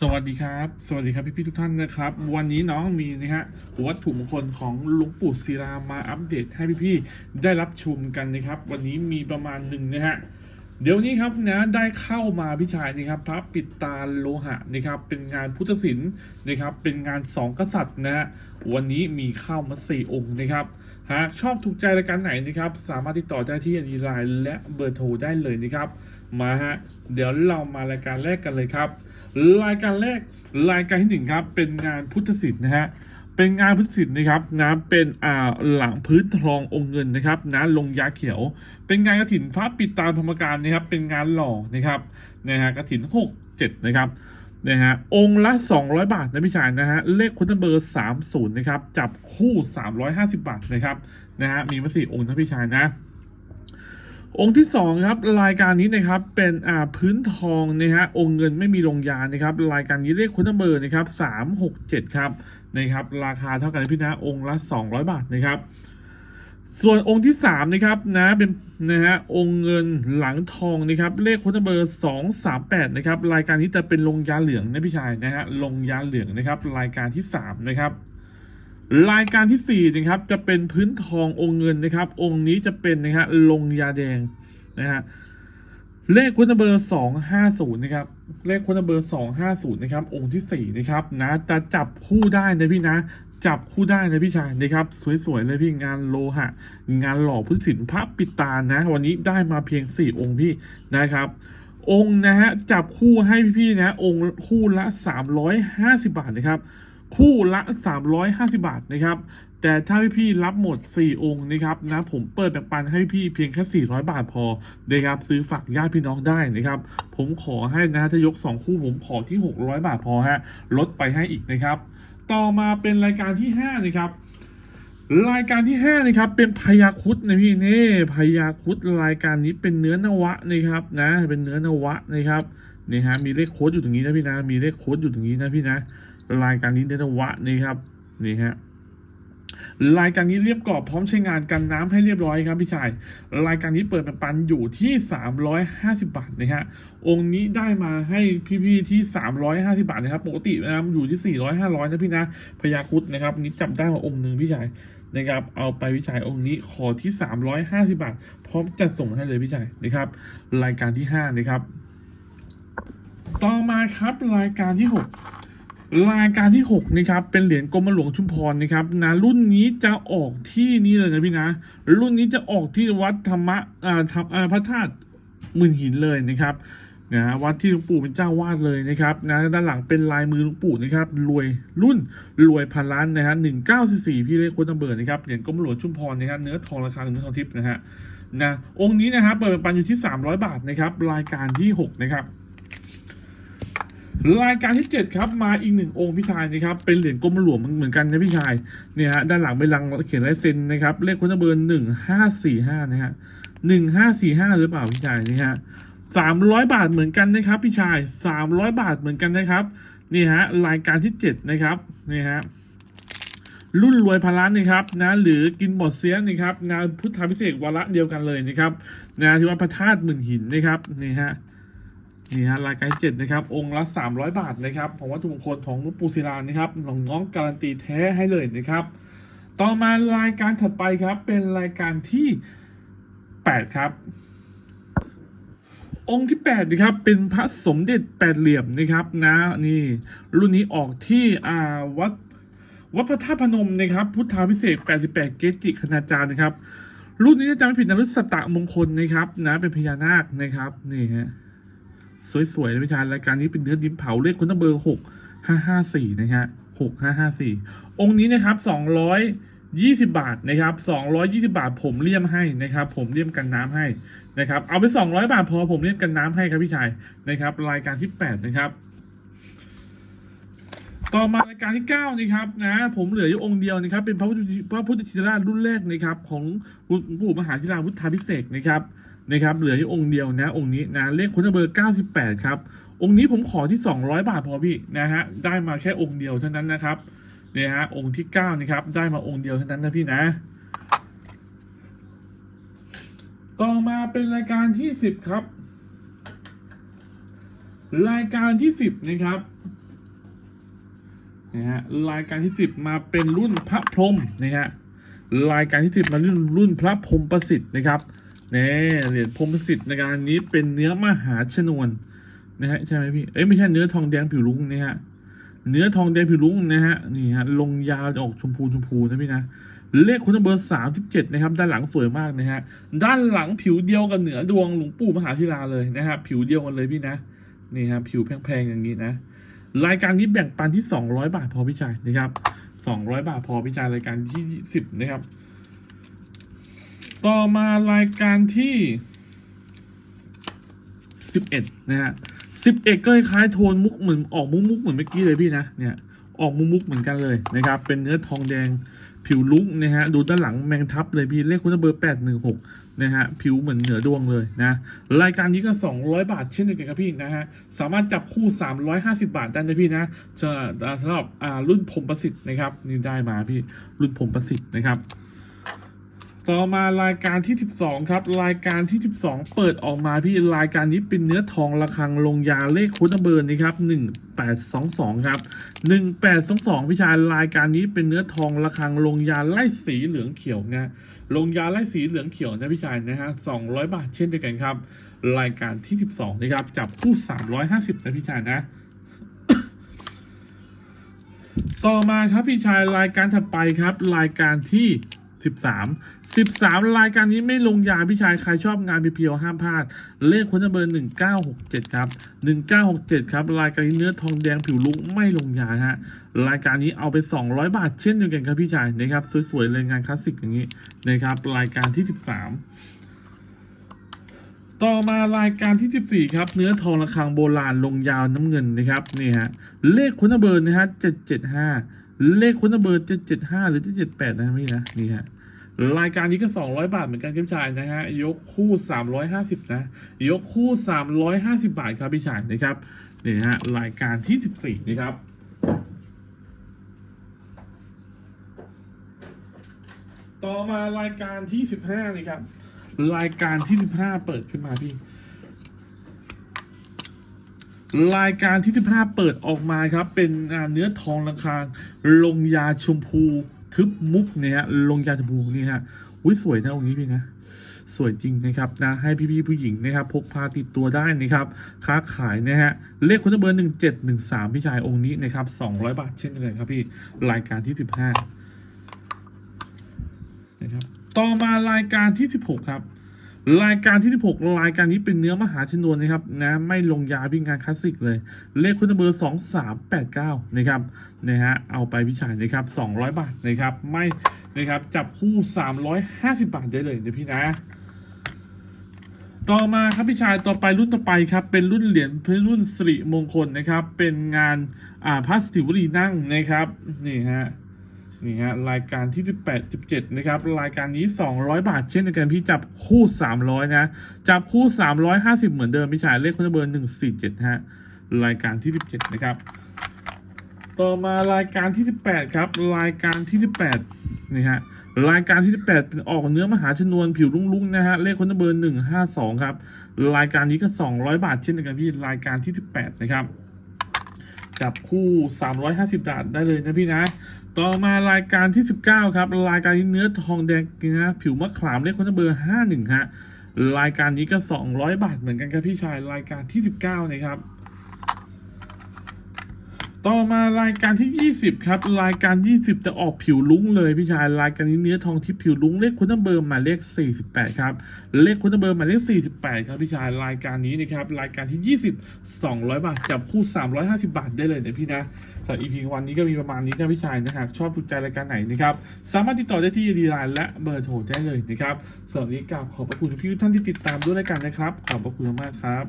สวัสดีครับ สวัสดีครับพี่พี่ๆทุกท่านนะครับ วันนี้น้องมีนะฮะวัตถุมงคลของหลวงปู่ศิลามาอัปเดตให้พี่พี่ๆได้รับชมกันนะครับ วันนี้มีประมาณหนึ่งนะฮะเดี๋ยวนี้ครับนะได้เข้ามาพี่ชายนะครับพระปิดตาโลหะนะครับเป็นงานพุทธศิลป์นะครับเป็นงานสองกษัตริย์นะฮะวันนี้มีเข้ามาสี่องค์นะครับหากชอบถูกใจรายการไหนนะครับ สามารถติดต่อได้ที่อันดีไลน์และเบอร์โทรได้เลยนะครับ มาฮะเดี๋ยวเรามารายการแรกกันเลยครับ รายการแรกรายการที่หนึ่งครับ เป็นงานพุทธศิลป์นะฮะเป็นงานพุทธศิลป์นะครับนะเป็นอ่าหลังพื้นทององค์เงินนะครับนะลงยาเขียว เป็นงานกระถินพระปิดตามธรรมการนะครับ เป็นงานหล่อนะครับนะฮะกระถินหกเจ็ดนะครับนะฮะองค์ละ 200 บาทนะพี่ชายนะฮะเลขคุณเบอร์ 30 นะครับ จับคู่ 350 บาทนะครับนะฮะมีมาสี่องค์นะพี่ชายนะ องค์ที่สองครับรายการนี้นะครับเป็นอ่าพื้นทองนะฮะองค์เงินไม่มีลงยานะครับรายการนี้เลขคุณเบอร์นะครับสามหกเจ็ดครับนะครับราคาเท่ากันนะพี่นะองค์ละสองร้อยบาทนะครับส่วนองค์ที่สามนะครับนะเป็นนะฮะองค์เงินหลังทองนะครับเลขคุณเบอร์สองสามแปดนะครับรายการนี้จะเป็นลงยาเหลืองนะพี่ชายนะฮะลงยาเหลืองนะครับรายการที่สามนะครับ รายการที่สี่นะครับจะเป็นพื้นทององค์เงินนะครับ องค์นี้จะเป็นนะฮะลงยาแดงนะฮะเลขคุณเบอร์สองห้าศูนย์นะครับ เลขคุณเบอร์สองห้าศูนย์นะครับ องค์ที่สี่นะครับนะจะจับคู่ได้นะพี่นะ จับคู่ได้นะพี่ชายนะครับ สวยๆเลยพี่งานโลหะ งานหล่อพุทธศิลป์พระปิตานะ วันนี้ได้มาเพียงสี่องค์พี่นะครับองค์นะฮะจับคู่ให้พี่ๆนะ องค์คู่ละสามร้อยห้าสิบาทนะครับ คู่ละ 350 บาทนะครับ แต่ถ้าพี่ๆรับหมด 4 องค์นะครับนะผมเปิดแบ่งปันให้พี่เพียงแค่ 400 บาทพอนะครับซื้อฝากญาติพี่น้องได้นะครับ ผมขอให้นะถ้ายก 2 คู่ผมขอที่ 600 บาทพอฮะลดไปให้อีกนะครับ ต่อมาเป็นรายการที่ 5 นะครับรายการที่5นะครับเป็นพยาคุดนะพี่นี่พยาคุดรายการนี้เป็นเนื้อนวะนะครับนะเป็นเนื้อนวะนะครับนี่ฮะมีเลขโค้ดอยู่ตรงนี้นะพี่นะมีเลขโค้ดอยู่ตรงนี้นะพี่นะ รายการนี้เนื้อนวะนี่ครับนี่ฮะรายการนี้เรียบกรอบพร้อมใช้งานกันน้ำให้เรียบร้อยครับพี่ชาย รายการนี้เปิดเป็นปันอยู่ที่ 350 บาทนะฮะองค์นี้ได้มาให้พี่ๆที่ 350 บาทนะครับปกตินะครับอยู่ที่ 400 500 นะพี่นะพยาคุดนะครับนี่จับได้มาองค์หนึ่งพี่ชายนะครับเอาไปพี่ชายองค์นี้ขอที่ 350 บาท พร้อมจัดส่งให้เลยพี่ชายนะครับรายการที่ 5 นะครับ ต่อมาครับรายการที่ 6 รายการที่6นะครับเป็นเหรียญกรมหลวงชุมพรนะครับนะรุ่นนี้จะออกที่นี่เลยนะพี่นะ รุ่นนี้จะออกที่วัดธรรมะอ่าธรรมอ่าพระธาตุมื่นหินเลยนะครับนะวัดที่หลวงปู่เป็นเจ้าวาดเลยนะครับนะด้านหลังเป็นลายมือหลวงปู่นะครับรวยรุ่นรวยพันล้านนะฮะหนึ่งเก้าสี่สี่พี่เลขโคนตัมเบอร์นะครับเหรียญกรมหลวงชุมพรนะครับเนื้อทองราคาเนื้อทองทิพย์นะฮะนะองค์นี้นะครับเปิดเป็นปันอยู่ที่สามร้อยบาทนะครับรายการที่หกนะครับ รายการที่ 7 ครับมาอีกหนึ่งองค์พี่ชายนะครับเป็นเหรียญกรมหลวงเหมือนกันนะพี่ชายเนี่ยฮะด้านหลังเป็นลังเขียนลายเซ็นนะครับเลขคนเบอร์หนึ่งห้าสี่ห้านะฮะหนึ่งห้าสี่ห้าหรือเปล่าพี่ชายนี่ฮะสามร้อยบาทเหมือนกันนะครับ พี่ชายสามร้อยบาทเหมือนกันนะครับนี่ฮะรายการที่เจ็ดนะครับนี่ฮะรุ่นรวยพนล้านนะครับนะหรือกินบอดเซียนนะครับงานพุทธาพิเศษวาระเดียวกันเลยนะครับนที่ว่าพระธาตุหมื่นหินนะครับนี่ฮะ นี่ฮะรายการเจ็ดนะครับ องค์ละ 300 บาทนะครับของวัตถุมงคลของหลวงปู่ศิลานะครับน้องน้องการันตีแท้ให้เลยนะครับ ต่อมารายการถัดไปครับเป็นรายการที่ 8 ครับ องค์ที่8นะครับเป็นพระสมเด็จแปดเหลี่ยมนะครับนะนี่รุ่นนี้ออกที่อ่าวัดวัดพระธาตุพนมนะครับ พุทธาพิเศษ 88 เกจิคณาจารย์นะครับ รุ่นนี้ถ้าจำไม่ผิดนะรุ่นสตะมงคลนะครับนะเป็นพญานาคนะครับนี่ฮะ สวยๆนะพี่ชายรายการนี้เป็นเนื้อดินเผาเลขคนตั้งเบอร์หกห้าห้าสี่นะฮะหกห้าห้าสี่องค์นี้นะครับสองร้อยยี่สิบาทนะครับสองร้อยยี่สิบาทผมเลี่ยมให้นะครับ ผมเลี่ยมกันน้ำให้นะครับ เอาไปสองร้อยบาทพอผมเลี่ยมกันน้ำให้ครับพี่ชายนะครับ รายการที่แปดนะครับ ต่อมารายการที่9นะครับนะ ผมเหลืออยู่องค์เดียวนะครับ เป็นพระพุทธพระพุทธชินราชรุ่นแรกนะครับ ของหลวงปู่มหาธิราวุฒาพิเศษนะครับ นะครับเหลืออยู่องค์เดียวนะองค์นี้นะเลขคนเบอร์ 98 ครับ องค์นี้ผมขอที่ 200 บาทพอพี่นะฮะได้มาแค่องค์เดียวเท่านั้นนะครับเนี่ยฮะองค์ที่9นะครับได้มาองค์เดียวเท่านั้นนะพี่นะ ต่อมาเป็นรายการที่ 10 ครับ รายการที่ 10 นะครับนะฮะรายการที่สิบมาเป็นรุ่นพระพรหมนะฮะรายการที่สิบมารุ่นรุ่นพระพรหมประสิทธิ์นะครับ เนี่ยเหรียญพรมสิทธิ์ในการนี้เป็นเนื้อมหาชนวนนะฮะใช่ไหมพี่ เอ้ยไม่ใช่เนื้อทองแดงผิวลุ้งนะฮะ เนื้อทองแดงผิวลุ้งนะฮะนี่ฮะลงยาวออกชมพูชมพูนะพี่นะเลขคุณเบอร์สามสิบเจ็ดนะครับ ด้านหลังสวยมากนะฮะ ด้านหลังผิวเดียวกับเหนือดวงหลวงปู่มหาธิราเลยนะฮะผิวเดียวกันเลยพี่นะนี่ครับผิวแพงๆอย่างนี้นะ รายการนี้แบ่งปันที่200บาทพอพี่ชายนะครับ200บาทพอพี่ชายรายการที่10นะครับ ต่อมารายการที่ 11 นะฮะ11 ก็คล้ายโทนมุกเหมือนออกมุกมุกเหมือนเมื่อกี้เลยพี่นะเนี่ยออกมุกมุกเหมือนกันเลยนะครับเป็นเนื้อทองแดงผิวลุ้งนะฮะดูด้านหลังแมงทับเลยพี่เลขคุณเบอร์816นะฮะผิวเหมือนเหนือดวงเลยนะรายการนี้ก็ 200 บาทเช่นเดียวกันครับพี่นะฮะสามารถจับคู่ 350 บาทได้นะพี่นะจะสำหรับรุ่นผมประสิทธิ์นะครับนี่ได้มาพี่รุ่นผมประสิทธิ์นะครับ ต่อมารายการที่ 12 ครับ รายการที่ 12 เปิดออกมาพี่รายการนี้เป็นเนื้อทองระฆังลงยาเลขคุณเบอร์นี่ครับ 1822 ครับ 1822 พี่ชายรายการนี้เป็นเนื้อทองระฆังลงยาไล่สีเหลืองเขียวนะลงยาไล่สีเหลืองเขียวนะพี่ชายนะฮะ 200 บาทเช่นเดียวกันครับ รายการที่ 12 นะครับจับคู่ 350 นะพี่ชายนะต่อมาครับพี่ชายรายการถัดไปครับ รายการที่ 13 13 รายการนี้ไม่ลงยาพี่ชาย ใครชอบงานเพียวๆห้ามพลาด เลขคนเบอร์ 1967 ครับ 1967 ครับ รายการนี้เนื้อทองแดงผิวลุกไม่ลงยาฮะ รายการนี้เอาไป 200 บาทเช่นเดียวกันครับพี่ชายนะครับ สวยๆเลยงานคลาสสิกอย่างนี้นะครับ รายการที่ 13ต่อมารายการที่ 14 ครับ เนื้อทองระฆังโบราณลงยาวน้ำเงินนะครับนี่ฮะเลขคุณเบอร์นะฮะ775 เลขคุณเบอร์775หรือ778นะพี่นะนี่ฮะรายการนี้ก็ 200 บาทเหมือนกันครับพี่ชายนะฮะยกคู่ 350 นะ ยกคู่ 350 บาทครับพี่ชายนะครับนี่ฮะรายการที่ 14 นะครับต่อมารายการที่ 15 นะครับ รายการที่ 15 เปิดขึ้นมาพี่ รายการที่15เปิดออกมาครับ เป็นอ่าเนื้อทองราคางลงยาชมพูทึบมุกเนี่ยฮะลงยาชมพูนี่ฮะอุ้ยสวยนะองค์นี้พี่นะสวยจริงนะครับนะให้พี่ๆผู้หญิงนะครับพกพาติดตัวได้นะครับค้าขายนะฮะเลขคุณเบอร์หนึ่งเจ็ดหนึ่งสามพี่ชายองค์นี้นะครับสองร้อยบาทเช่นเดียวกันครับพี่รายการที่สิบห้านะครับต่อมารายการที่สิบหกครับ รายการที่ 16 รายการนี้เป็นเนื้อมหาชนวนนะครับนะไม่ลงยาพิงานคลาสสิกเลย เลขคุณเบอร์ 2389 นะครับนะฮะเอาไปพิชายนะครับ 200 บาทนะครับ ไม่นะครับจับคู่ 350 บาทได้เลยนะพี่นะ ต่อมาครับพี่ชายต่อไปรุ่นต่อไปครับ เป็นรุ่นเหรียญเป็นรุ่นสิริมงคลนะครับ เป็นงานอ่าพระสิวรีนั่งนะครับนี่ฮะ นี่ฮะรายการที่ 18 17 นะครับ รายการนี้ 200 บาทเช่นเดียวกันพี่จับคู่ 300 นะ จับคู่ 350 เหมือนเดิมพี่ชายเลขคนเบอร์ 147 ฮะ รายการที่ 17 นะครับ ต่อมารายการที่ 18 ครับ รายการที่ 18 นี่ฮะ รายการที่ 18 เป็นออกเนื้อมหาชนวนผิวลุ้งๆ นะฮะ เลขคนเบอร์ 152 ครับ รายการนี้ก็ 200 บาทเช่นเดียวกันพี่ รายการที่ 18 นะครับจับคู่ 350 บาทได้เลยนะพี่นะ ต่อมารายการที่ 19 ครับ รายการที่เนื้อทองแดงนะผิวมะขามเลขคนเบอร์ 51ฮะรายการนี้ก็ 200 บาทเหมือนกันครับพี่ชายรายการที่ 19 นะครับ ต่อมารายการที่ 20 ครับ รายการ 20 จะออกผิวลุ้งเลยพี่ชาย รายการนี้เนื้อทองที่ผิวลุ้งเลขคุณเบอร์หมายเลข 48 ครับ เลขคุณเบอร์หมายเลข 48 ครับพี่ชาย รายการนี้นะครับ รายการที่ 20 200 บาท จับคู่ 350 บาทได้เลยนะพี่นะสำหรับ EP วันนี้ก็มีประมาณนี้ครับพี่ชายนะหากชอบถูกใจรายการไหนนะครับ สามารถติดต่อได้ที่ดีไลน์และเบอร์โทรได้เลยนะครับสำหรับวันนี้กราบขอบพระคุณทุกท่านที่ติดตามด้วยรายการนะครับ ขอบพระคุณมากครับ